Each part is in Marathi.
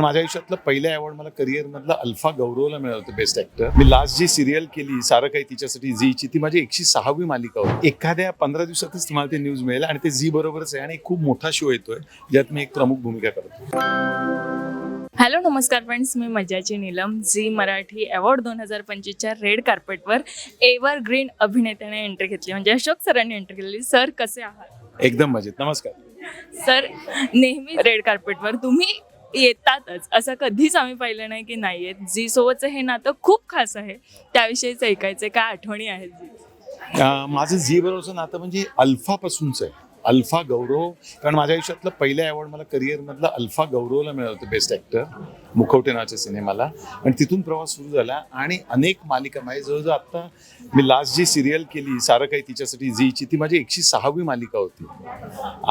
माझ्या आयुष्यातलं पहिलं अवॉर्ड मला करिअरमधला अल्फा गौरवला मिळालं होतं बेस्ट ॲक्टर मी लास्ट जी सिरियल केली सारं काही तिच्यासाठी झीची ती माझी एकशे सहावी मालिका होती. एखाद्या पंधरा दिवसातच तुम्हाला ते न्यूज मिळेल आणि ते झी बरोबरच आहे आणि एक खूप मोठा शो येतोय ज्यात मी एक प्रमुख भूमिका करतो हॅलो नमस्कार फ्रेंड्स मी मज्जाची नीलम. झी मराठी अवॉर्ड दोन हजार पंचवीसच्या रेड कार्पेटवर एव्हर ग्रीन अभिनेत्याने एंट्री घेतली. म्हणजे अशोक सरांनी एंट्री केलेली. सर कसे आहात? एकदम मजेत. नमस्कार. सर नेहमी रेड कार्पेटवर तुम्ही येतातच. असं कधीच आम्ही पाहिलं नाही की नाही येत झी सोबतचं हे नातं खूप खास आहे त्याविषयीच ऐकायचं काय आठवणी आहेत झी माझं झी बरोबरचं नातं म्हणजे अल्फापासूनचं आहे. अल्फा गौरव. कारण माझ्या आयुष्यातलं पहिलं अवॉर्ड मला करिअरमधला अल्फा गौरवला मिळालं होतं बेस्ट ॲक्टर मुखवटे नावाच्या सिनेमाला. आणि तिथून प्रवास सुरू झाला आणि अनेक मालिका माझी जवळजवळ आत्ता मी लास्ट जी सिरियल केली सारं काही तिच्यासाठी झीची ती माझी एकशे सहावी मालिका होती.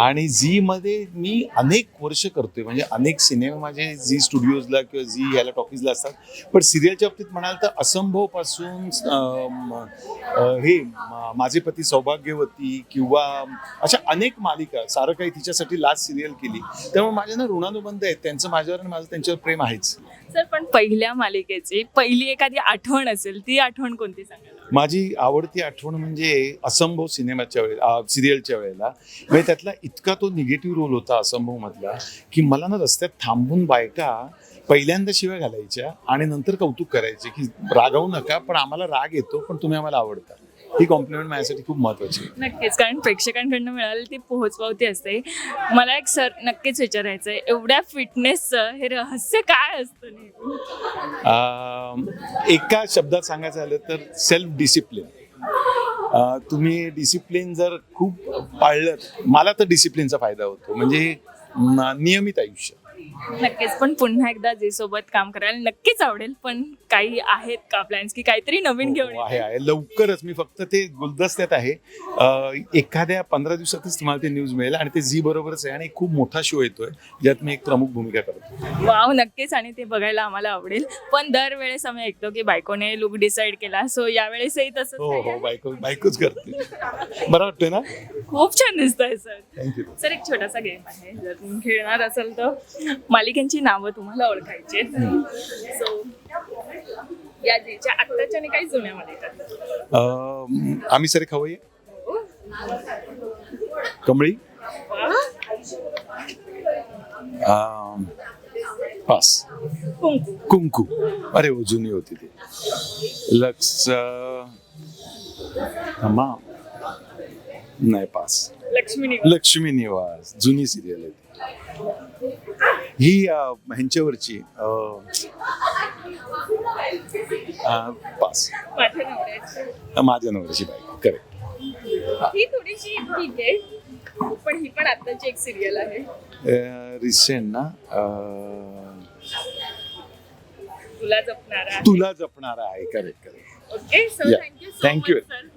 आणि झीमध्ये मी अनेक वर्ष करतोय. म्हणजे अनेक सिनेमे माझे झी स्टुडिओजला किंवा झी ह्याला टॉकीजला असतात. पण सिरियलच्या बाबतीत म्हणाल तर असंभवपासून हे माझे पती सौभाग्यवती किंवा अशा अनेक मालिका सारं काही तिच्यासाठी लास्ट सिरियल केली. त्यामुळे माझे ना ऋणानुबंध आहेत. त्यांचं माझ्यावर आणि माझं त्यांच्यावर प्रेम आहेच. सर पण पहिल्या मालिकेची पहिली एखादी आठवण असेल ती आठवण कोणती सांगाल? माझी आवडती आठवण म्हणजे असंभव सिनेमाच्या वेळेला सिरियलच्या वेळेला. म्हणजे त्यातला इतका तो निगेटिव्ह रोल होता असंभव मधला की मला ना रस्त्यात थांबून बायका पहिल्यांदा शिव्या घालायच्या आणि नंतर कौतुक करायचे की रागवू नका पण आम्हाला राग येतो पण तुम्ही आम्हाला आवडता. ही कॉम्प्लिमेंट माझ्यासाठी खूप महत्वाची आहे. नक्कीच कारण प्रेक्षकांकडनं मिळालेली ती पोहोचपावती असते मला एक सर नक्कीच विचारायचं आहे एवढ्या फिटनेसचं हे रहस्य काय असतं? अं, एका शब्दात सांगायचं झालं तर सेल्फ डिसिप्लिन तुम्ही डिसिप्लिन जर खूप पाळलं मला तर डिसिप्लिनचा फायदा होतो म्हणजे म- नियमित आयुष्य नक्कीच. पण पुन्हा एकदा जे सोबत काम करायला नक्कीच आवडेल पण काही आहेत का प्लॅन्स की काहीतरी नवीन घेऊन हो, आहे येते? आहे लवकरच. मी फक्त ते गुलदस्त्यात आहे. अं, एखाद्या पंधरा दिवसातच तुम्हाला ते न्यूज मिळेल आणि ते झी बरोबरच आहे आणि एक खूप मोठा शो येतोय ज्यात मी एक प्रमुख भूमिका करतो. वाव नक्कीच. आणि ते बघायला आम्हाला आवडेल. पण दरवेळेस आम्ही ऐकतो की बायकोने लुक डिसाईड केला. सो यावेळेसही तसंच हो काही हो आहे? बायको बायकोच करते. बरं वाटतंय ना? खूप छान दिसतंय सर. थँक्यू सर एक छोटासा गेम आहे. जर तुम्ही खेळणार असाल तर मालिकांची नावं तुम्हाला ओळखायची सो या जेच्या आत्ताच्या आणि काही जुन्या मालिका आम्ही सरे खवय्ये कमळी? अं, पास. कुंकू. कुंकू. अरे हो जुनी होती ती. लक्ष. थांबा. नाही पास लक्ष्मी निवास. लक्ष्मी निवास जुनी सिरियल आहे ती. ही अं, ह्यांच्यावरची अं, अं, पास माझ्या नवऱ्याची माझ्या नवऱ्याची बायको करेक्ट ही थोडीशी ठीक आहे पण ही पण आत्ताची एक सिरियल आहे रिसेंट ना अं, तुला जपणारा तुला जपणारा आहे correct correct okay sir Yeah. Thank you so Thank you. Much sir thank you